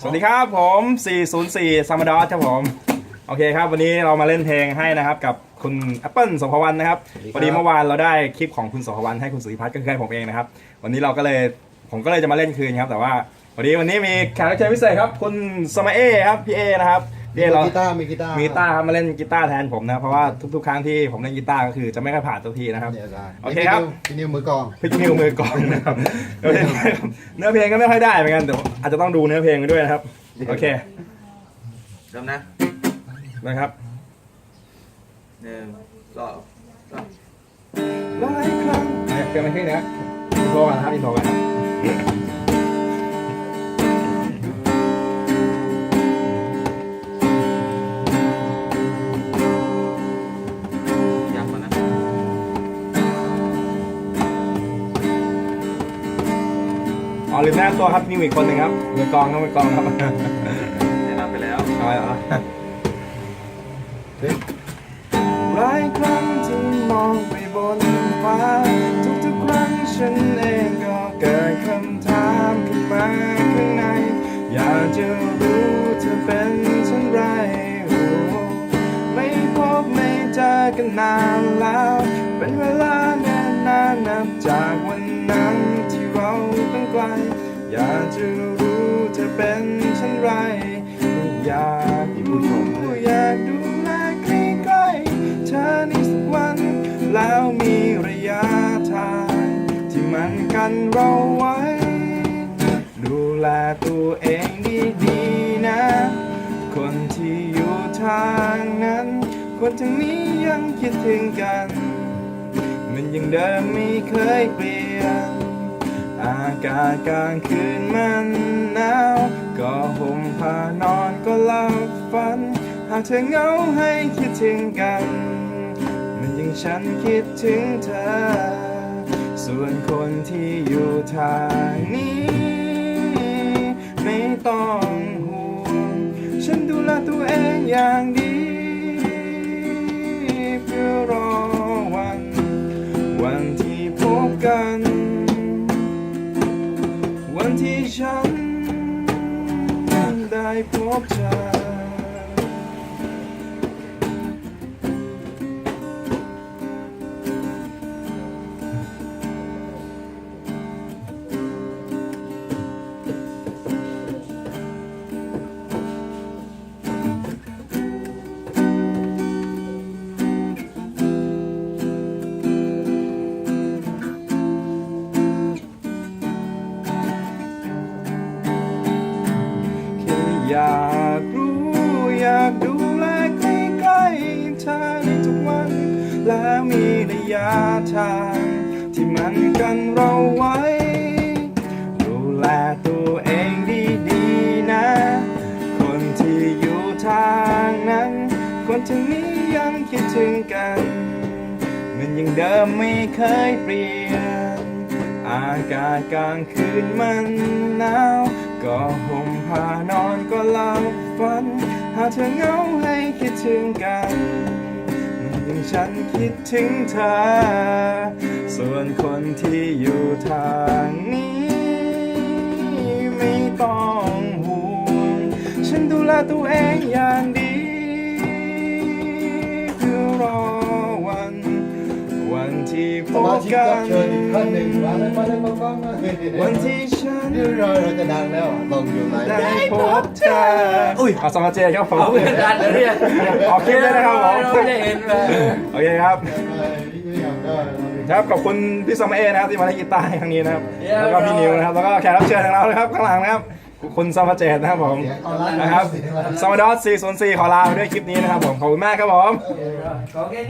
สวัสดีครับผม 404ซัมมดอสครับผม โอเคครับ วันนี้เรามาเล่นเพลงให้นะครับ กับคุณ Apple สมภวันนะครับพอดีเมื่อวานเราได้คลิปของคุณสมภวันให้คุณสุริพัฒน์ก็คือให้ผมเองนะครับ วันนี้เราก็เลยผมก็เลยจะมาเล่นคืนครับ แต่ว่าวันนี้วันนี้มีแขกรับเชิญพิเศษครับ คุณสมัยเอครับพี่เอนะครับ พี่เอเรากีตาร์มีกีตาร์มีกีตาร์ครับมาเล่นกีตาร์แทนผมนะ เพราะว่าทุกๆครั้งที่ผมเล่นกีตาร์ก็คือจะไม่ค่อยผ่านสักทีนะครับ เนี่ยได้โอเคครับ พี่นิวมือกลองพี่นิวมือกลองนะครับโอเคครับเนื้อเพลงก็ไม่ค่อยได้เหมือนกันแต่อาจจะต้องดูเนื้อเพลงไปด้วยนะครับ โอเคเริ่มนะนะครับหนึ่งสองสามหลายครั้งเนี่ยเปลี่ยนไปขึ้นนะอินโทรกันนะครับอินโทรกัน อ๋อลืมแนะนำตัวครับมีอีกคนหนึ่งครับมือกลองครับมือกลองครับแนะนำไปแล้ว เอาไปเอาเฮ้ยหลายครั้งที่มองไปบนฟ้า ทุกๆครั้งฉันเองก็เกิดคำถามขึ้นมาข้างใน อยากจะรู้เธอเป็นเช่นไรโอ้ไม่พบไม่เจอกันนานแล้ว เป็นเวลาแน่นานนับจากวันนั้นที่เรา ต้องไกล อยากจะรู้เธอเป็นเช่นไรไม่อยากรู้ชมอยากดูแลใกล้ๆเธอในสักวัน แล้วมีระยะทาง ที่มันกันเราไว้ ดูแลตัวเองดีๆนะ คนที่อยู่ทางนั้น คนทางนี้ยังคิดถึงกัน มันยังเดิมไม่เคยเปลี่ยน อากาศกลางคืนมันหนาว ก็ห่มผ้านอนก็หลับฝัน หากเธอเหงาให้คิดถึงกัน มันยังฉันคิดถึงเธอ ส่วนคนที่อยู่ทางนี้ ไม่ต้องห่วง ฉันดูแลตัวเองอย่างดี วันที่ฉันได้พบเธอ อยากรู้อยากดูแลใกล้ๆเธอในทุกวัน และมีระยะทางที่มันกันเราไว้ ดูแลตัวเองดีๆนะ คนที่อยู่ทางนั้น คนที่นี้ยังคิดถึงกัน มันยังเดิมไม่เคยเปลี่ยน อากาศกลางคืนมันหนาว ก็ห่มผ้านอนก็หลับฝัน หากเธอเหงาให้คิดถึงกันมันยังฉันคิดถึงเธอ ส่วนคนที่อยู่ทางนี้ ไม่ต้องห่วง ฉันดูแลตัวเองอย่างดี พสมาบชิกกัรับนเชิญอีกท่านหนึ่งมาเลยมาเลยมากล้องมาวันที่ฉันนี่เราเราจะดังแล้วลองอยู่ไหนได้พบเธออุ้ยเอาสมาเจครับผมดันเลยเนี่ยออกคลิปเลยนะครับผมเราไม่ได้เห็นเลยโอเคครับนี่อยากได้ครับขอบคุณพี่สมัยเอนะครับที่มาเล่นกีตาร์ให้ครั้งนี้นะครับแล้วก็พี่นิวนะครับแล้วก็แขกรับเชิญของเรานะครับข้างหลังนะครับคุณสมาเจตนะครับผมนะครับสมาดอส404ขอลาไปด้วยคลิปนี้นะครับผมขอบคุณมากครับผม ขอแค่นี้